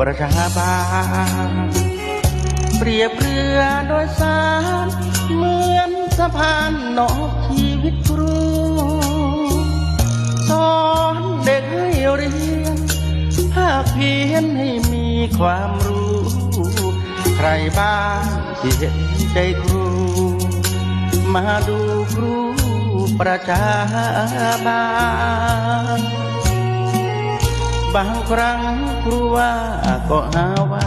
ประชาบาลเปรียบเรือโดยสารเหมือนสะพานนอกชีวิตครูสอนเด็กให้เรียนภาคเพียนให้มีความรู้ ใครบ้างที่เห็นใจครู มาดูครูประชาบาล บางครั้งครูว่าก็หาว่า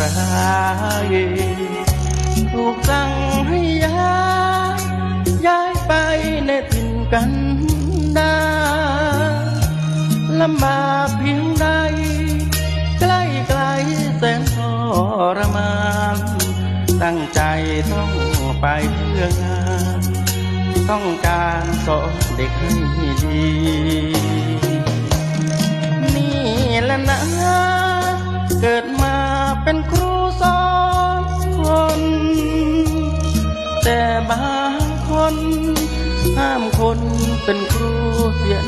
ร้ายถูกสั่งให้ย้ายย้ายไปในถิ่นกันดารลำบากเพียงใด ใกล้ไกลแสนทรมาน ตั้งใจต้องไปเพื่องาน ต้องการสอนเด็กให้ดี แหละนะ เกิดมาเป็นครูสอนคน แต่บางคนห้ามคนเป็นครูเสีย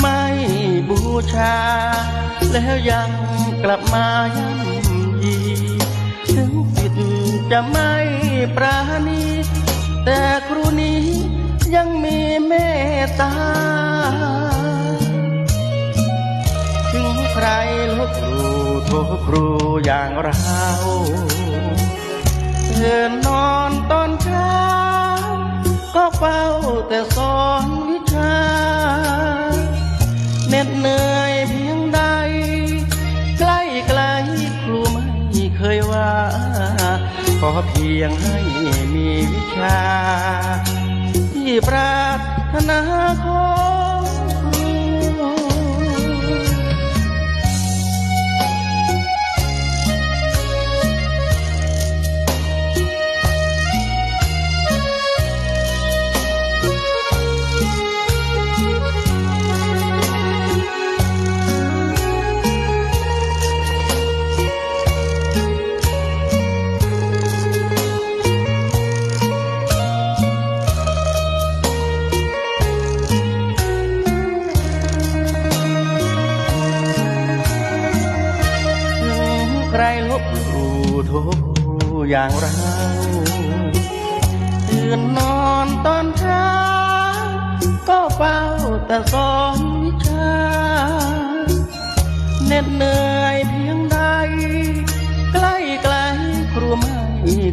ไม่บูชา แล้วยังกลับมาย่ำยีถึงสิทธิ์จะไม่ปราณี แต่ครูนี้ยังมีเมตตา ครูโทษครูอย่างเราเธอนอนตอนเช้า ก็เฝ้าแต่สอนวิชาเหน็ดเหนื่อยเพียงใด ใกล้ไกลครูไม่เคยว่า ขอเพียงให้มีวิชา ที่ปรารถนาขอ อย่างเราตื่นนอนตอนเช้า ก็เฝ้าแต่สอนวิชาเหน็ดเหนื่อยเพียงใด ใกล้ไกลครูไม่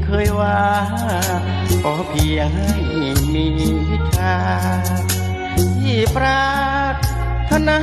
เคยว่าขอเพียงให้มีวิชาที่ปรารถนา